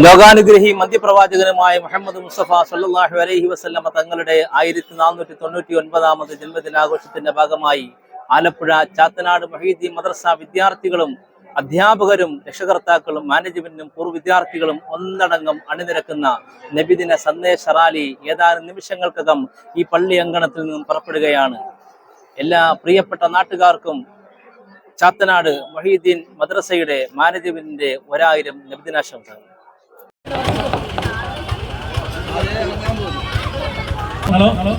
ലോകാനുഗ്രഹി മധ്യപ്രവാചകനുമായ മുഹമ്മദ് മുസ്തഫ സല്ലാഹു അലൈഹി വസല്ലമ തങ്ങളുടെ ആയിരത്തി നാനൂറ്റി തൊണ്ണൂറ്റി ഒൻപതാമത് ജന്മദിനാഘോഷത്തിന്റെ ഭാഗമായി ആലപ്പുഴ ചാത്തനാട് മഹീദി മദ്രസ വിദ്യാർത്ഥികളും അധ്യാപകരും രക്ഷകർത്താക്കളും മാനേജ്മെന്റും പൂർവ വിദ്യാർത്ഥികളും ഒന്നടങ്കം അണിനിരക്കുന്ന നബിദിന സന്ദേശ റാലി ഏതാനും നിമിഷങ്ങൾക്കകം ഈ പള്ളി അങ്കണത്തിൽ നിന്നും പുറപ്പെടുകയാണ്. എല്ലാ പ്രിയപ്പെട്ട നാട്ടുകാർക്കും ചാത്തനാട് മൊഹീദ്ദീൻ മദ്രസയുടെ മാനേജ്മെന്റിന്റെ ഒരായിരം നബിദിനാശംസകൾ. ഹലോ. ഹലോ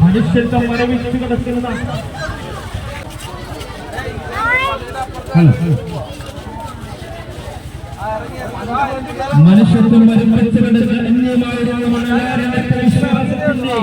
മനുഷ്യത്വം മരവിച്ചു കിടക്കുന്ന ഹലോ. മനുഷ്യത്വം വരുമ്പോഴത്തെ കിടക്കുന്ന അന്യമായ മണലാരത്തെ വിശ്വാസത്തിന്റെ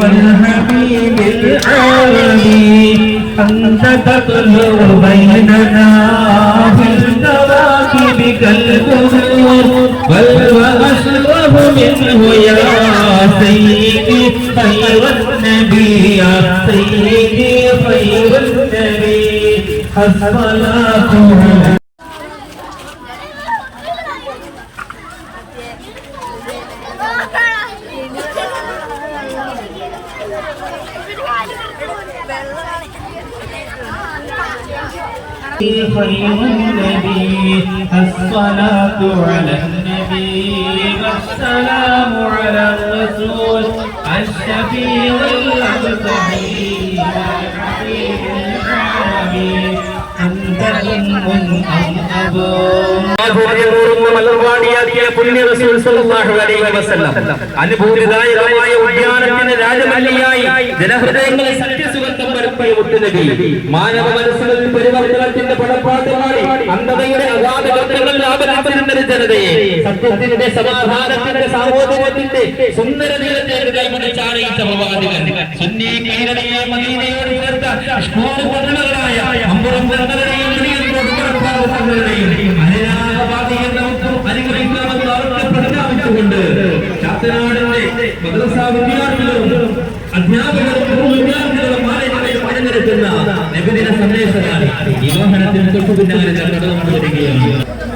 والحبيب العالمي أنت تطلع بيننا في الكواكب كالبدور بل وأشرف منه يا سيدي خير النبي يا سيدي الصلاة خير النبي الصلاة على النبي والسلام على الرسول الشفيع المبتغي والحبيب العالمين അനുഭൂതിദായകമായ ഉദ്യാനത്തിന് രാജമല്ലിയായി ജനഹൃദയങ്ങളെ സത്യസുഗന്ധം പരപ്പി മുട്ടുനബി മാനവ മനസ്സുകളിൽ പരിവർത്തനത്തിന്റെ ജനതയെ സത്യത്തിന്റെ സമാധാനത്തിന്റെ സാഹോദര്യത്തിന്റെ സുന്ദര നീളത്തെ കൈമണിച്ചാറിയിച്ച പ്രവാചകൻ സുന്നി കീഴടങ്ങിയ മദീനയോട് ചേർത്ത ഇഷ്മോപകരണങ്ങളായ അമ്പുറം ജനതയുടെയും അനുഗ്രഹിക്കാമെന്ന് അവർക്ക് പ്രഖ്യാപിച്ചുകൊണ്ട് ചാത്തനാടിന്റെ മദ്രസ വിദ്യാർത്ഥികളും അധ്യാപകരും വിദ്യാർത്ഥികളും അണിനിരത്തുന്ന നബിദിന സന്ദേശമാണ് ഈ വാഹനത്തിന് തൊട്ടു പിന്നാലെ നടന്നു വരികയാണ്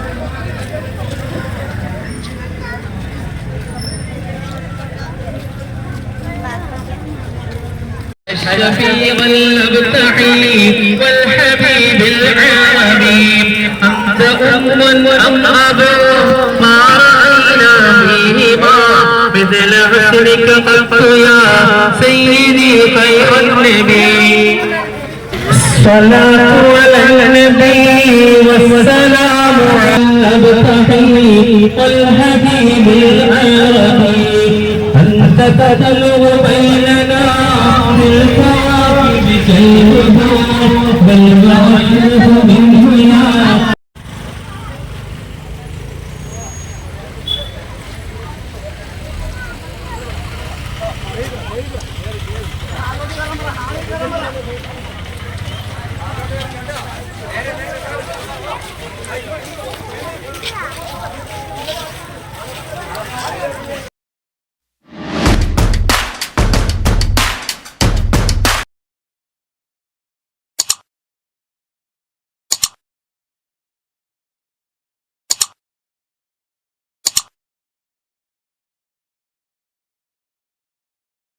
الشفيع المبتعي والحبيب العالمي أنت أم أم ما رأينا فيهما. مثل حسنك قلت يا سيدي خير النبي. الصلاة على النبي والسلام على المبتعي والحبيب العالمي أنت تدلو بالكواكب كالبدور بل وأشرف